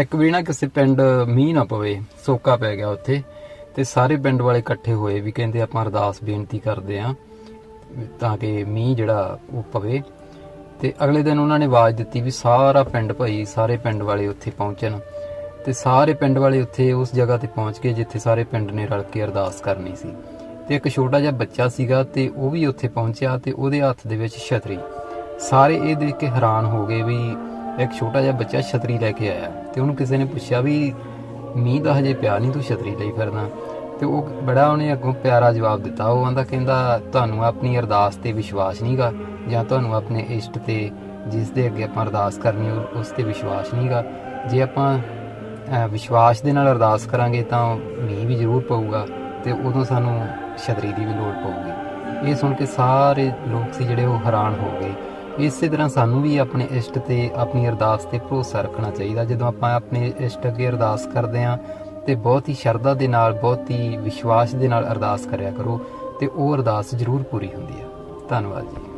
ਇੱਕ ਵੀ ਨਾ ਕਿਸੇ ਪਿੰਡ ਮੀਂਹ ਨਾ ਪਵੇ, ਸੋਕਾ ਪੈ ਗਿਆ ਉੱਥੇ, ਤੇ ਸਾਰੇ ਪਿੰਡ ਵਾਲੇ ਇਕੱਠੇ ਹੋਏ ਵੀ ਕਹਿੰਦੇ ਆਪਾਂ ਅਰਦਾਸ ਬੇਨਤੀ ਕਰਦੇ ਆਂ ਤਾਂ ਕਿ ਮੀਂਹ ਜਿਹੜਾ ਉਹ ਪਵੇ। ਤੇ ਅਗਲੇ ਦਿਨ ਉਹਨਾਂ ਨੇ ਆਵਾਜ਼ ਦਿੱਤੀ ਵੀ ਸਾਰਾ ਪਿੰਡ ਭਾਈ, ਸਾਰੇ ਪਿੰਡ ਵਾਲੇ ਉੱਥੇ ਪਹੁੰਚਣ। ਤੇ ਸਾਰੇ ਪਿੰਡ ਵਾਲੇ ਉੱਥੇ ਉਸ ਜਗ੍ਹਾ ਤੇ ਪਹੁੰਚ ਗਏ ਜਿੱਥੇ ਸਾਰੇ ਪਿੰਡ ਨੇ ਰਲ ਕੇ ਅਰਦਾਸ ਕਰਨੀ ਸੀ। ਤੇ ਇੱਕ ਛੋਟਾ ਜਿਹਾ ਬੱਚਾ ਸੀਗਾ ਤੇ ਉਹ ਵੀ ਉੱਥੇ ਪਹੁੰਚਿਆ ਤੇ ਉਹਦੇ ਹੱਥ ਦੇ ਵਿੱਚ ਛਤਰੀ। ਸਾਰੇ ਇਹ ਦੇਖ ਕੇ ਹੈਰਾਨ ਹੋ ਗਏ ਵੀ ਇੱਕ ਛੋਟਾ ਜਿਹਾ ਬੱਚਾ ਛਤਰੀ ਲੈ ਕੇ ਆਇਆ ਤੇ ਉਹਨੂੰ ਕਿਸੇ ਨੇ ਪੁੱਛਿਆ ਵੀ ਮੀਂਹ ਦਾ ਹਜੇ ਪਿਆ ਨਹੀਂ ਤੂੰ ਛਤਰੀ ਲਈ ਫਿਰਦਾ ਤੇ ਉਹ ਬੜਾ ਉਹਨੇ ਅੱਗੋਂ ਪਿਆਰਾ ਜਵਾਬ ਦਿੱਤਾ। ਉਹ ਆਂਦਾ ਕਹਿੰਦਾ, ਤੁਹਾਨੂੰ ਆਪਣੀ ਅਰਦਾਸ ਤੇ ਵਿਸ਼ਵਾਸ ਨਹੀਂਗਾ ਜਾਂ ਤੁਹਾਨੂੰ ਆਪਣੇ ਇਸ਼ਟ ਤੇ ਜਿਸ ਦੇ ਅੱਗੇ ਆਪਾਂ ਅਰਦਾਸ ਕਰਨੀ ਉਹ- ਉਸ ਤੇ ਵਿਸ਼ਵਾਸ ਨਹੀਂਗਾ ਜੇ ਆਪਾਂ ਵਿਸ਼ਵਾਸ ਦੇ ਨਾਲ ਅਰਦਾਸ ਕਰਾਂਗੇ ਤਾਂ ਮੀਂਹ ਵੀ ਜ਼ਰੂਰ ਪਊਗਾ ਤੇ ਉਦੋਂ ਸਾਨੂੰ ਛਤਰੀ ਦੀ ਵੀ ਲੋੜ ਪਊਗੀ। ਇਹ ਸੁਣ ਕੇ ਸਾਰੇ ਲੋਕ ਸੀ ਜਿਹੜੇ ਉਹ ਹੈਰਾਨ ਹੋ ਗਏ। ਇਸੇ ਤਰ੍ਹਾਂ ਸਾਨੂੰ ਵੀ ਆਪਣੇ ਇਸ਼ਟ ਤੇ, ਆਪਣੀ ਅਰਦਾਸ ਤੇ ਭਰੋਸਾ ਰੱਖਣਾ ਚਾਹੀਦਾ। ਜਦੋਂ ਆਪਾਂ ਆਪਣੇ ਇਸ਼ਟ ਅੱਗੇ ਅਰਦਾਸ ਕਰਦੇ ਆਂ ਤੇ ਬਹੁਤ ਹੀ ਸ਼ਰਧਾ ਦੇ ਨਾਲ, ਬਹੁਤ ਹੀ ਵਿਸ਼ਵਾਸ ਦੇ ਨਾਲ ਅਰਦਾਸ ਕਰਿਆ ਕਰੋ, ਤੇ ਉਹ ਅਰਦਾਸ ਜ਼ਰੂਰ ਪੂਰੀ ਹੁੰਦੀ ਹੈ। ਧੰਨਵਾਦ ਜੀ।